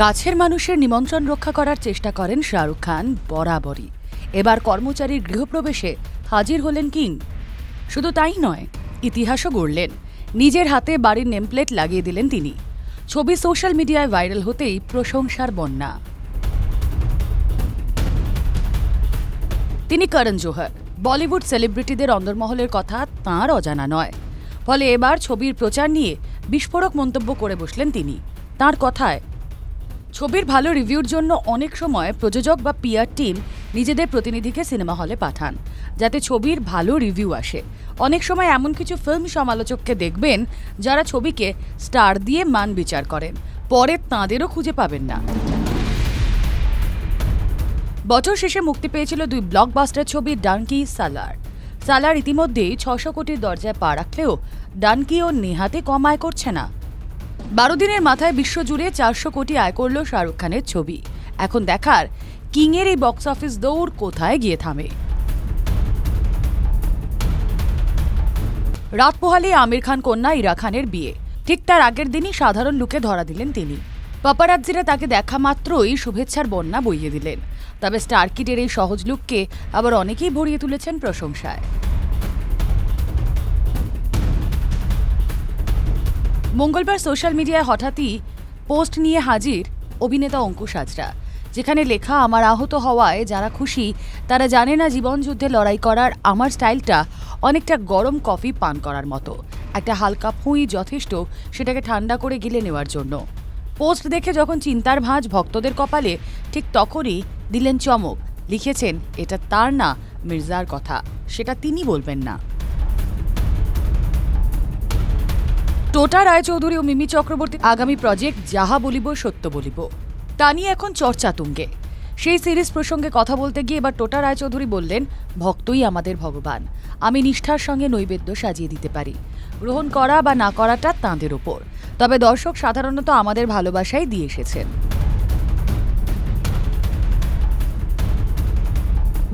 কাছের মানুষের নিমন্ত্রণ রক্ষা করার চেষ্টা করেন শাহরুখ খান বরাবরই। এবার কর্মচারীর গৃহপ্রবেশে হাজির হলেন কিং। শুধু তাই নয়, ইতিহাসও গড়লেন। নিজের হাতে বাড়ির নেমপ্লেট লাগিয়ে দিলেন তিনি। ছবি সোশ্যাল মিডিয়ায় ভাইরাল হতেই প্রশংসার বন্যা। তিনি করণ জোহর, বলিউড সেলিব্রিটিদের অন্দরমহলের কথা তাঁর অজানা নয়। ফলে এবার ছবির প্রচার নিয়ে বিস্ফোরক মন্তব্য করে বসলেন তিনি। তার কথায় ছবির ভালো রিভিউর জন্য অনেক সময় প্রযোজক বা পিয়ার টিম নিজেদের প্রতিনিধিকে সিনেমা হলে পাঠান, যাতে ছবির ভালো রিভিউ আসে। অনেক সময় এমন কিছু ফিল্ম সমালোচককে দেখবেন যারা ছবিকে স্টার দিয়ে মান বিচার করেন, পরে তাঁদেরও খুঁজে পাবেন না। বছর শেষে মুক্তি পেয়েছিল দুই ব্লকবাস্টার ছবি ডানকি সালার। সালার ইতিমধ্যেই ছশো কোটির দরজায় পা রাখলেও ডানকি ও নেহাতে কম আয় করছে না। বারো দিনের মাথায় বিশ্বজুড়ে চারশো কোটি আয় করল শাহরুখ খানের ছবি। এখন দেখার, কিংয়ের এই বক্স অফিস দৌড় কোথায় গিয়ে থামে? রাত পোহালে আমির খান, কন্যা ইরা খানের বিয়ে। ঠিক তার আগের দিনই সাধারণ লুকে ধরা দিলেন তিনি। পাপারাজ্জিরা তাকে দেখা মাত্রই শুভেচ্ছার বন্যা বইয়ে দিলেন। তবে স্টার কিটের এই সহজ লুককে আবার অনেকেই ভরিয়ে তুলেছেন প্রশংসায়। মঙ্গলবার সোশ্যাল মিডিয়ায় হঠাৎই পোস্ট নিয়ে হাজির অভিনেতা অঙ্কুশ হাজরা, যেখানে লেখা, আমার আহত হওয়ায় যারা খুশি, তারা জানে না জীবনযুদ্ধে লড়াই করার আমার স্টাইলটা অনেকটা গরম কফি পান করার মতো। একটা হালকা ফুঁই যথেষ্ট, সেটাকে ঠান্ডা করে গিলে নেওয়ার জন্য। পোস্ট দেখে যখন চিন্তার ভাঁজ ভক্তদের কপালে, ঠিক তখনই দিলেন চমক। লিখেছেন, এটা তার না, মির্জার কথা। সেটা তিনি বলবেন না। টোটা রায়চৌধুরী ও মিমি চক্রবর্তী আগামী প্রজেক্ট যাহা বলিব, সত্য বলিব। তা নিয়ে এখন চর্চা তুঙ্গে। সেই সিরিজ প্রসঙ্গে কথা বলতে গিয়ে এবার টোটা রায়চৌধুরী বললেন, ভক্তই আমাদের ভগবান। আমি নিষ্ঠার সঙ্গে নৈবেদ্য সাজিয়ে দিতে পারি। গ্রহণ করা বা না করাটা তাঁদের ওপর। তবে দর্শক সাধারণত আমাদের ভালোবাসাই দিয়ে এসেছেন।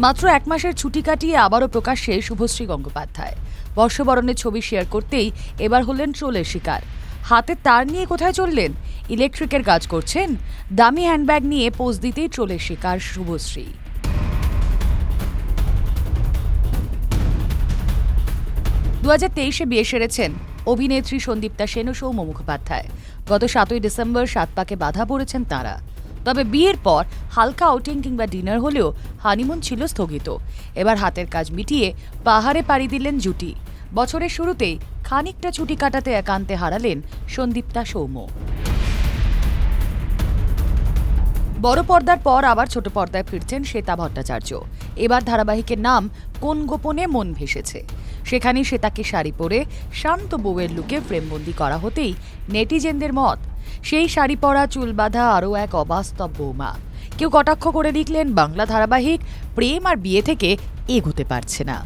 মাত্র এক মাসের ছুটি কাটিয়ে আবারও প্রকাশ্যে শুভশ্রী গঙ্গোপাধ্যায়। বর্ষবরণের ছবি শেয়ার করতেই এবার হলেন ট্রোলের শিকার। হাতে তার নিয়ে কোথায় চললেন? ইলেকট্রিকের কাজ করছেন? দামি হ্যান্ডব্যাগ নিয়ে পোজ দিতেই ট্রোলের শিকার শুভশ্রী। দু হাজার তেইশে বিয়ে সেরেছেন অভিনেত্রী সন্দীপ্তা সেন ও সৌম্য মুখোপাধ্যায়। গত সাতই ডিসেম্বর সাত পাকে বাধা পড়েছেন তাঁরা। তবে বিয়ের পর হালকা আউটিং কিংবা ডিনার হলেও হানিমুন ছিল স্থগিত। এবার হাতের কাজ মিটিয়ে পাহাড়ে পাড়ি দিলেন জুটি। বছরের শুরুতেই খানিকটা ছুটি কাটাতে একান্তে হারালেন সন্দীপ্তা সৌম্য। বড় পর্দার পর আবার ছোট পর্দায় ফিরছেন শ্বেতা ভট্টাচার্য। এবার ধারাবাহিকের নাম কোন গোপনে মন ভেসেছে? সেখানে শ্বেতাকে শাড়ি পরে শান্ত বউয়ের লুকে ফ্রেমবন্দি করা হতেই নেটিজেনদের মত সেই শাড়ি পরা চুল বাঁধা আরও এক অবাস্তব বৌমা। কেউ কটাক্ষ করে লিখলেন বাংলা ধারাবাহিক প্রেম আর বিয়ে থেকে এগোতে পারছে না।